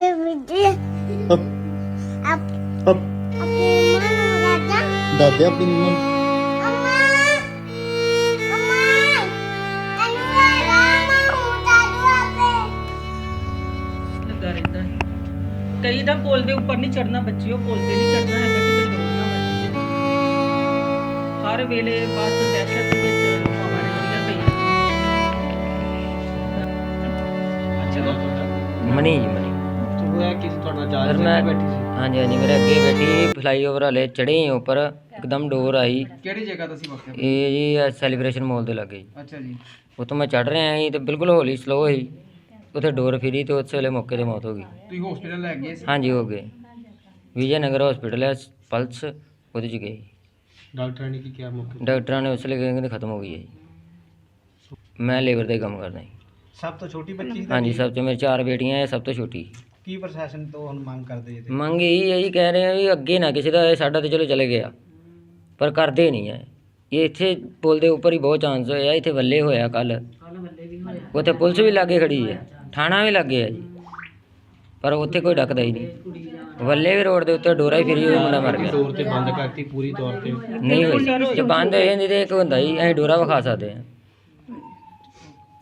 Video up ਆਪ up ਆਪਣੀ ਮਾਂ ਨੂੰ ਰਾਜਾ ਦਾਦੇ ਆਪਣੀ ਮੰਮਾ ਨੂੰ। ਅਮਾ ਅਮਾ ਅਨੂ ਰਾਮਾ ਹੁੰਦਾ ਦੁਆਪੇ ਲੱਗਾ ਰਹਿੰਦਾ ਹੈ ਕਈ ਦਾ ਪੁਲ ਦੇ ਉੱਪਰ ਨਹੀਂ ਚੜਨਾ ਬੱਚਿਓ ਪੁਲ ਤੇ ਨਹੀਂ ਚੜਨਾ ਹੈਗਾ ਕਿ ਕੋਈ ਡੋਰ ਨਾ ਵੱਜੇ ਹਰ ਵੇਲੇ ਬਸ ਦਹਿਸ਼ਤ ਦੇ ਵਿੱਚ ਹਮਾਰੇ ਹੁੰਦੀਆਂ ਪਈਆਂ ਮਨੀ ਜੀ ਸਰ ਮੈਂ ਹਾਂਜੀ ਹਾਂਜੀ ਮੇਰੇ ਅੱਗੇ ਬੈਠੀ ਫਲਾਈਓਵਰ ਵਾਲੇ ਚੜੇ ਉੱਪਰ ਇੱਕਦਮ ਡੋਰ ਆਈ ਕਿਹੜੀ ਜਗ੍ਹਾ ਤੁਸੀਂ ਵਕਤ ਇਹ ਜੀ ਸੈਲੀਬ੍ਰੇਸ਼ਨ ਮਾਲ ਦੇ ਲੱਗੇ ਜੀ। ਅੱਛਾ ਜੀ। ਉੱਥੋਂ ਮੈਂ ਚੜ ਰਿਹਾ ਸੀ ਤੇ ਬਿਲਕੁਲ ਹੌਲੀ ਸਲੋ ਸੀ। ਉੱਥੇ ਡੋਰ ਫਿਰੀ ਤੇ ਉਸ ਵੇਲੇ ਮੌਕੇ ਤੇ ਮੌਤ ਹੋ ਗਈ। ਤੁਸੀਂ ਹਸਪੀਟਲ ਲੈ ਗਏ ਸੀ? ਹਾਂਜੀ ਹੋ ਗਏ। ਵਿਜੇ ਨਗਰ ਹਸਪੀਟਲ ਹੈ ਪਲਸ ਉਹਦੇ ਚ ਗਏ। ਡਾਕਟਰਾਂ ਨੇ ਕੀ ਕਿਹਾ ਮੌਕੇ ਡਾਕਟਰਾਂ ਨੇ ਉਸ ਵੇਲੇ ਕਹਿੰਦੇ ਖਤਮ ਹੋ ਗਈ ਹੈ ਜੀ। ਮੈਂ ਲੇਬਰ ਦਾ ਹੀ ਕੰਮ ਕਰਦਾ ਜੀ। ਸਭ ਤੋਂ ਛੋਟੀ ਬੱਚੀ ਹਾਂਜੀ ਸਭ ਤੋਂ ਮੇਰੇ ਚਾਰ ਬੇਟੀਆਂ ਹੈ ਸਭ ਤੋਂ ਛੋਟੀ। ਕੀ ਪ੍ਰਸ਼ਾਸਨ ਤੋਂ ਹੁਣ ਮੰਗ ਕਰਦੇ ਜੀ ਮੰਗ ਇਹੀ ਹੈ ਜੀ ਕਹਿ ਰਹੇ ਆ ਵੀ ਅੱਗੇ ਨਾ ਕਿਸੇ ਦਾ ਇਹ ਸਾਡਾ ਤੇ ਚਲੋ ਚਲੇ ਗਿਆ ਪਰ ਕਰਦੇ ਨਹੀਂ ਹੈ। ਇਹ ਇੱਥੇ ਪੁਲ ਦੇ ਉੱਪਰ ਹੀ ਬਹੁਤ ਚਾਂਸ ਹੋਇਆ ਇੱਥੇ ਵੱਲੇ ਹੋਇਆ ਕੱਲ ਉੱਥੇ ਪੁਲਿਸ ਵੀ ਲਾਗੇ ਖੜੀ ਹੈ ਥਾਣਾ ਵੀ ਲੱਗੇ ਹੈ ਜੀ। ਪਰ ਉੱਥੇ ਕੋਈ ਡੱਕਦਾ ਹੀ ਨਹੀਂ। ਵੱਲੇ ਵੀ ਰੋਡ ਦੇ ਉੱਤੇ ਡੋਰਾ ਹੀ ਫਿਰੀ ਹੋਈ ਮੁੰਡਾ ਮਰ ਗਿਆ। ਤੌਰ ਤੇ ਬੰਦ ਕਰਤੀ ਪੂਰੀ ਤੌਰ ਤੇ। ਨਹੀਂ ਹੋਈ। ਜੇ ਬੰਦ ਹੋ ਜਾਂਦੀ ਤੇ ਇੱਕ ਹੁੰਦਾ ਹੀ ਅਸੀਂ ਡੋਰਾ ਵਿਖਾ ਸਕਦੇ ਹਾਂ।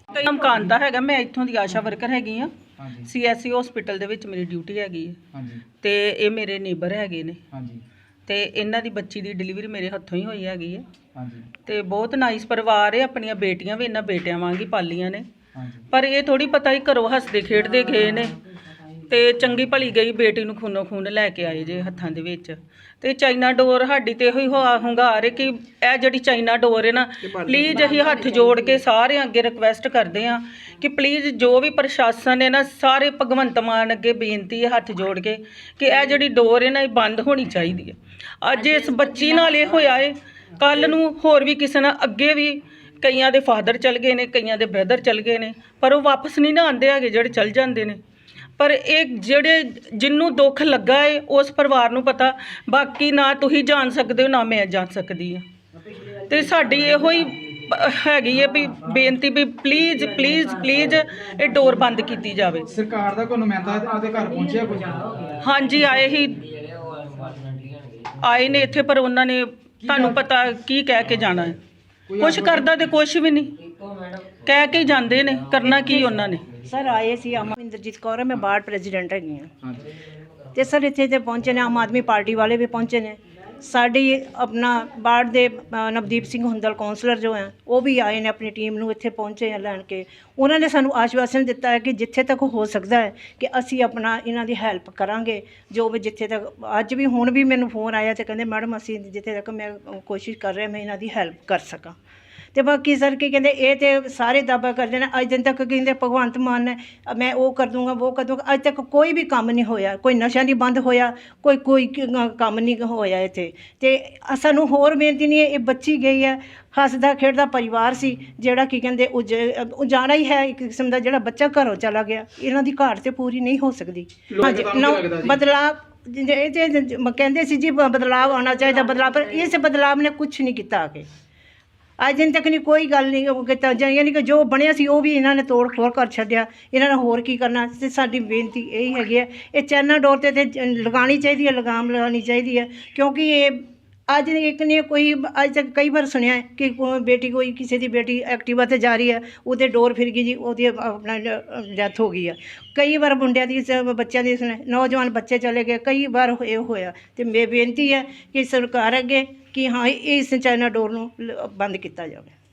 ਕਈ ਮਕਾਨ ਦਾ ਹੈਗਾ ਮੈਂ ਇੱਥੋਂ ਦੀ ਆਸ਼ਾ ਵਰਕਰ ਹੈਗੀ ਆ ਹਾਂਜੀ। ਸੀਐਸਸੀ ਹਸਪੀਟਲ ਦੇ ਵਿੱਚ ਮੇਰੀ ਡਿਊਟੀ ਹੈਗੀ ਹੈ। ਹਾਂਜੀ। ਤੇ ਇਹ ਮੇਰੇ ਨੇਬਰ ਹੈਗੇ ਨੇ। ਹਾਂਜੀ। ਤੇ ਇਹਨਾਂ ਦੀ ਬੱਚੀ ਦੀ ਡਿਲੀਵਰੀ ਮੇਰੇ ਹੱਥੋਂ ਹੀ ਹੋਈ ਹੈਗੀ ਹੈ। ਹਾਂਜੀ। ਤੇ ਬਹੁਤ ਨਾਈਸ ਪਰਿਵਾਰ ਹੈ ਆਪਣੀਆਂ ਬੇਟੀਆਂ ਵੀ ਇਹਨਾਂ ਬੇਟਿਆਂ ਵਾਂਗ ਹੀ ਪਾਲੀਆਂ ਨੇ। ਹਾਂਜੀ। ਪਰ ਇਹ ਥੋੜੀ ਪਤਾ ਹੀ ਘਰੋਂ ਹੱਸਦੇ ਖੇਡਦੇ ਗਏ ਨੇ। ਤੇ ਚੰਗੀ ਭਲੀ ਗਈ ਬੇਟੀ ਨੂੰ ਖੂਨੋ ਖੂਨ ਲੈ ਕੇ ਆਏ ਜੇ ਹੱਥਾਂ ਦੇ ਵਿੱਚ। ਤੇ ਚਾਈਨਾ ਡੋਰ ਸਾਡੀ ਤੇ ਇਹੋ ਹੀ ਹੁਆ- ਹੁੰਗਾਰ ਹੈ ਕਿ ਇਹ ਜਿਹੜੀ ਚਾਈਨਾ ਡੋਰ ਹੈ ਨਾ ਪਲੀਜ਼ ਅਸੀਂ ਹੱਥ ਜੋੜ ਕੇ ਸਾਰਿਆਂ ਅੱਗੇ ਰਿਕਵੈਸਟ ਕਰਦੇ ਹਾਂ ਕਿ ਪਲੀਜ਼ ਜੋ ਵੀ ਪ੍ਰਸ਼ਾਸਨ ਹੈ ਨਾ ਸਾਰੇ ਭਗਵੰਤ ਮਾਨ ਅੱਗੇ ਬੇਨਤੀ ਹੈ ਹੱਥ ਜੋੜ ਕੇ ਕਿ ਇਹ ਜਿਹੜੀ ਡੋਰ ਹੈ ਨਾ ਇਹ ਬੰਦ ਹੋਣੀ ਚਾਹੀਦੀ ਹੈ ਅੱਜ ਇਸ ਬੱਚੀ ਨਾਲ ਇਹ ਹੋਇਆ ਹੈ ਕੱਲ ਨੂੰ ਹੋਰ ਵੀ ਕਿਸੇ ਨਾਲ ਅੱਗੇ ਵੀ ਕਈਆਂ ਦੇ ਫਾਦਰ ਚਲ ਗਏ ਨੇ ਕਈਆਂ ਦੇ ਬ੍ਰਦਰ ਚਲ ਗਏ ਨੇ ਪਰ ਉਹ ਵਾਪਸ ਨਹੀਂ ਨਾ ਆਉਂਦੇ ਹੈਗੇ ਜਿਹੜੇ ਚਲ ਜਾਂਦੇ ਨੇ। ਪਰ ਇਹ ਜਿਹੜੇ ਜਿੰਨੂੰ ਦੁੱਖ ਲੱਗਾ ਏ ਉਸ ਪਰਿਵਾਰ ਨੂੰ ਪਤਾ ਬਾਕੀ ਨਾ ਤੁਸੀਂ ਜਾਣ ਸਕਦੇ ਹੋ ਨਾ ਮੈਂ ਜਾਣ ਸਕਦੀ ਹਾਂ। ਤੇ ਸਾਡੀ ਇਹੋ ਹੀ ਹੈਗੀ ਹੈ ਵੀ ਬੇਨਤੀ ਵੀ ਪਲੀਜ਼ ਪਲੀਜ਼ ਪਲੀਜ਼ ਇਹ ਡੋਰ ਬੰਦ ਕੀਤੀ ਜਾਵੇ। ਸਰਕਾਰ ਦਾ ਕੋਈ ਨੁਮਾਇੰਦਾ ਆਪਦੇ ਘਰ ਪਹੁੰਚਿਆ ਕੋਈ? ਹਾਂਜੀ ਆਏ ਹੀ ਆਏ ਨੇ ਇੱਥੇ ਪਰ ਉਹਨਾਂ ਨੇ ਤੁਹਾਨੂੰ ਪਤਾ ਕੀ ਕਹਿ ਕੇ ਜਾਣਾ ਹੈ ਕੁਝ ਕਰਦਾ ਤੇ ਕੁਝ ਵੀ ਨਹੀਂ। ਕਹਿ ਕੇ ਜਾਂਦੇ ਨੇ ਕਰਨਾ ਕੀ ਉਹਨਾਂ ਨੇ? ਸਰ ਆਏ ਸੀ ਅਮਰਿੰਦਰਜੀਤ ਕੌਰ ਹੈ, ਮੈਂ ਬਾਰਡ ਪ੍ਰੈਜ਼ੀਡੈਂਟ ਹੈਗੀ ਹਾਂ। ਹਾਂਜੀ। ਤੇ ਸਰ ਇੱਥੇ ਤੇ ਪਹੁੰਚੇ ਨੇ ਆਮ ਆਦਮੀ ਪਾਰਟੀ ਵਾਲੇ ਵੀ ਪਹੁੰਚੇ ਨੇ। ਸਾਡੀ ਆਪਣਾ ਬਾਰਡ ਦੇ ਅ, ਨਵਦੀਪ ਸਿੰਘ ਹੁੰਦਲ ਕਾਉਂਸਲਰ ਜੋ ਹੈ ਉਹ ਵੀ ਆਏ ਨੇ ਆਪਣੀ ਟੀਮ ਨੂੰ ਇੱਥੇ ਪਹੁੰਚੇ ਆ ਲੈਣ ਕੇ। ਉਹਨਾਂ ਨੇ ਸਾਨੂੰ ਆਸ਼ਵਾਸਨ ਦਿੱਤਾ ਹੈ ਕਿ ਜਿੱਥੇ ਤੱਕ ਹੋ ਸਕਦਾ ਹੈ ਕਿ ਅਸੀਂ ਆਪਣਾ ਇਹਨਾਂ ਦੀ ਹੈਲਪ ਕਰਾਂਗੇ। ਜੋ ਵੀ ਜਿੱਥੇ ਤੱਕ ਅੱਜ ਵੀ ਹੁਣ ਵੀ ਮੈਨੂੰ ਫੋਨ ਆਇਆ ਤੇ ਕਹਿੰਦੇ ਮੈਡਮ ਅਸੀਂ ਜਿੱਥੇ ਤੱਕ ਮੈਂ ਅ, ਕੋਸ਼ਿਸ਼ ਕਰ ਰਿਹਾ ਮੈਂ ਇਹਨਾਂ ਦੀ ਹੈਲਪ ਕਰ ਸਕਾਂ। ਤੇ ਬਾਕੀ ਸਰ ਕੀ ਕਹਿੰਦੇ ਇਹ ਤੇ ਸਾਰੇ ਦਾਅਵਾ ਕਰਦੇ ਨੇ ਅੱਜ ਦਿਨ ਤੱਕ ਕਹਿੰਦੇ ਭਗਵੰਤ ਮਾਨ ਨੇ ਮੈਂ ਉਹ ਕਰ ਦੂੰਗਾ ਉਹ ਕਰ ਦੂੰਗਾ ਅੱਜ ਤੱਕ ਕੋਈ ਵੀ ਕੰਮ ਨਹੀਂ ਹੋਇਆ ਕੋਈ ਨਸ਼ਾ ਨਹੀਂ ਬੰਦ ਹੋਇਆ ਕੋਈ ਕੋਈ ਕੰਮ ਨਹੀਂ ਹੋਇਆ ਇੱਥੇ। ਤੇ ਸਾਨੂੰ ਹੋਰ ਬੇਨਤੀ ਨਹੀਂ ਹੈ ਇਹ ਬੱਚੀ ਗਈ ਹੈ ਹੱਸਦਾ ਖੇਡਦਾ ਪਰਿਵਾਰ ਸੀ ਜਿਹੜਾ ਕੀ ਕਹਿੰਦੇ ਉਜ ਉਜਾੜਾ ਹੀ ਹੈ ਇੱਕ ਕਿਸਮ ਦਾ ਜਿਹੜਾ ਬੱਚਾ ਘਰੋਂ ਚਲਾ ਗਿਆ ਇਹਨਾਂ ਦੀ ਘਾਟ ਤੇ ਪੂਰੀ ਨਹੀਂ ਹੋ ਸਕਦੀ। ਹਾਂਜੀ ਜ- ਇਹ ਤੇ ਕਹਿੰਦੇ ਸੀ ਜੀ ਬਦਲਾਵ ਆਉਣਾ ਚਾਹੀਦਾ ਬਦਲਾਵ ਪਰ ਇਸ ਬਦਲਾਵ ਨੇ ਕੁਝ ਨਹੀਂ ਕੀਤਾ ਆ ਕੇ ਅੱਜ ਦਿਨ ਤੱਕ ਨਹੀਂ ਕੋਈ ਗੱਲ ਨਹੀਂ ਉਹ ਕੀਤਾ। ਜਾਂ ਯਾਨੀ ਕਿ ਜੋ ਬਣਿਆ ਸੀ ਉਹ ਵੀ ਇਹਨਾਂ ਨੇ ਤੋੜ ਫੋੜ ਕਰ ਛੱਡਿਆ। ਇਹਨਾਂ ਨੇ ਹੋਰ ਕੀ ਕਰਨਾ? ਤੇ ਸਾਡੀ ਬੇਨਤੀ ਇਹ ਹੈਗੀ ਹੈ। ਇਹ ਚੈਨਾ ਡੋਰ ਤੇ ਤੇ ਲਗਾਉਣੀ ਚਾਹੀਦੀ ਹੈ, ਲਗਾਮ ਲਗਾਉਣੀ ਚਾਹੀਦੀ ਹੈ। ਕਿਉਂਕਿ ਇਹ ਅੱਜ ਇੱਕ ਨੇ ਕੋਈ, ਅੱਜ ਤੱਕ ਕਈ ਵਾਰ ਸੁਣਿਆ ਹੈ ਕਿ ਕੋਈ ਬੇਟੀ ਕੋਈ ਕਿਸੇ ਦੀ ਬੇਟੀ ਐਕਟਿਵਾ ਤੇ ਜਾ ਰਹੀ ਹੈ, ਉਹਦੇ ਡੋਰ ਫਿਰ ਗਈ ਜੀ, ਉਹਦੀ ਆਪਣਾ ਡੈਥ ਹੋ ਗਈ ਆ। ਕਈ ਵਾਰ ਮੁੰਡਿਆਂ ਦੀ ਬੱਚਿਆਂ ਦੀ ਸੁਣਿਆ ਨੌਜਵਾਨ ਬੱਚੇ ਚਲੇ ਗਏ, ਕਈ ਵਾਰ ਇਹ ਹੋਇਆ। ਤੇ ਮੇ ਬੇਨਤੀ ਹੈ ਕਿ ਸਰਕਾਰ ਅੱਗੇ ਕਿ ਹਾਂ, ਇਸ ਚਾਈਨਾ ਡੋਰ ਨੂੰ ਲ- ਬੰਦ ਕੀਤਾ ਜਾਵੇ।